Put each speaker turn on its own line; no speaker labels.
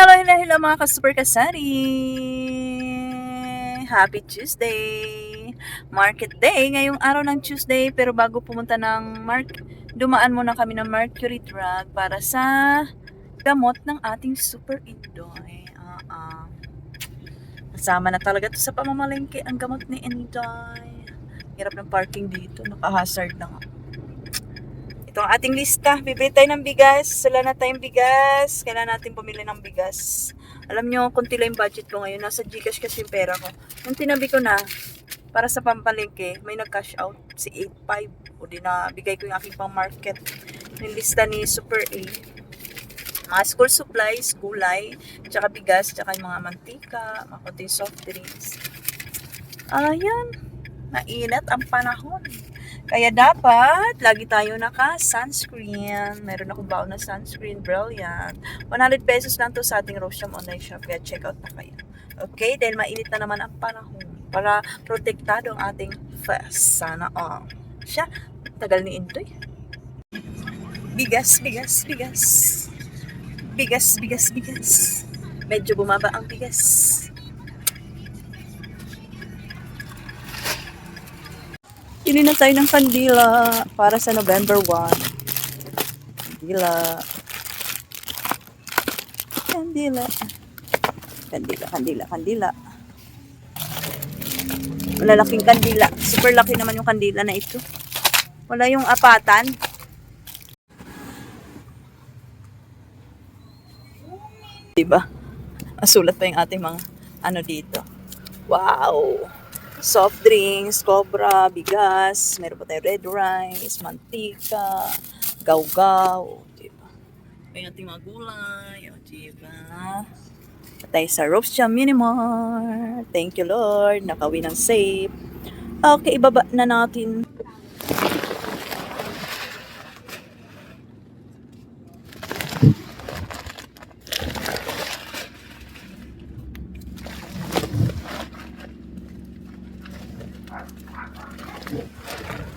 Hello, hello, hello mga ka-super kasari! Happy Tuesday! Market day, ngayong araw ng Tuesday, pero bago pumunta ng mark, dumaan muna kami ng Mercury Drug para sa gamot ng ating Super Indoy. Ah. Kasama na talaga to sa pamamalengke ang gamot ni Indoy. Hirap ng parking dito, naka-hazard na nga. Ito ating lista. Bibili tayo ng bigas. Wala na tayong bigas. Kailangan natin bumili ng bigas. Alam nyo, kunti lang yung budget ko ngayon. Nasa Gcash kasi yung pera ko. Nung tinabi ko na, para sa pampalengke, may nag-cash out si 8.5. O di na, bigay ko yung aking pang market. Yung lista ni Super A. Mga school supplies, gulay, tsaka bigas, tsaka yung mga mantika, mga soft drinks. Ayan. Mainit ang panahon. Kaya dapat, lagi tayo naka-sunscreen. Meron akong baon na sunscreen, brilliant. 100 pesos lang to sa ating Rosham online shop. Kaya check out na kayo. Okay? Dahil mainit na naman ang panahon. Para protektado ang ating face. Sana all. Siya, tagal ni Intoy. Bigas, bigas, bigas. Bigas, bigas, bigas. Medyo bumaba ang bigas. Pili na tayo ng kandila para sa November 1. Kandila. Kandila. Kandila, kandila, kandila. Malalaking kandila. Super laki naman yung kandila na ito. Wala yung apatan. Diba? Asulat pa yung ating mga ano dito. Wow! Soft drinks, cobra, bigas, meron pa tayong red rice, mantika, gawgaw, diba? May ating mga gulay, o diba? Patay sa Ropes Jam Minimar. Thank you Lord, nakawin ng safe. Okay, ibaba na natin. Thank you.